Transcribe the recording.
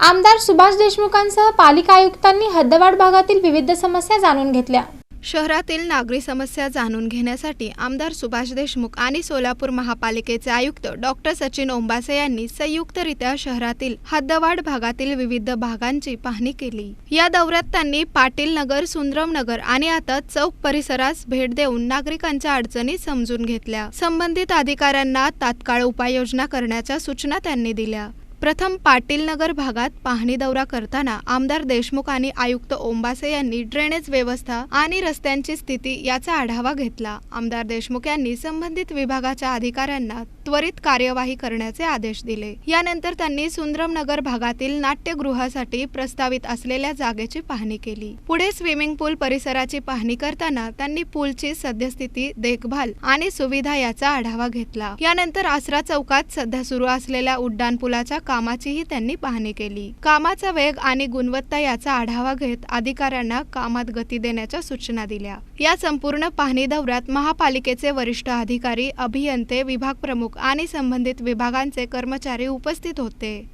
आमदार सुभाष देशमुखांसह पालिका आयुक्तांनी हद्दवाढ भागातील विविध समस्या जाणून घेतल्या. शहरातील नागरी समस्या जाणून घेण्यासाठी आमदार सुभाष देशमुख आणि सोलापूर महापालिकेचे आयुक्त डॉक्टर सचिन ओंबासे यांनी संयुक्तरित्या शहरातील हद्दवाढ भागातील विविध भागांची पाहणी केली. या दौऱ्यात त्यांनी पाटील नगर सुंदरम नगर आणि आता चौक परिसरास भेट देऊन नागरिकांच्या अडचणी समजून घेतल्या. संबंधित अधिकाऱ्यांना तात्काळ उपाययोजना करण्याच्या सूचना त्यांनी दिल्या. प्रथम पाटीलनगर भागात पाहणी दौरा करताना आमदार देशमुख आणि आयुक्त ओंबासे यांनी ड्रेनेज व्यवस्था आणि रस्त्यांची स्थिती याचा आढावा घेतला. आमदार देशमुख यांनी संबंधित विभागाच्या अधिकाऱ्यांना त्वरित कार्यवाही करण्याचे आदेश दिले. यानंतर त्यांनी सुंदरम नगर भागातील नाट्यगृहासाठी प्रस्तावित असलेल्या जागेची पाहणी केली. पुढे स्विमिंग पूल परिसराची पाहणी करताना त्यांनी पूलची सद्यस्थिती देखभाल आणि सुविधा याचा आढावा घेतला. यानंतर आसरा चौकात सध्या सुरू असलेल्या उड्डाणपुलाच्या कामाचीही त्यांनी पाहणी केली. कामाचा वेग आणि गुणवत्ता याचा आढावा घेत अधिकाऱ्यांना कामात गती देण्याच्या सूचना दिल्या. या संपूर्ण पाहणी दौऱ्यात महापालिकेचे वरिष्ठ अधिकारी अभियंते विभाग प्रमुख आणि संबंधित विभागांचे कर्मचारी उपस्थित होते.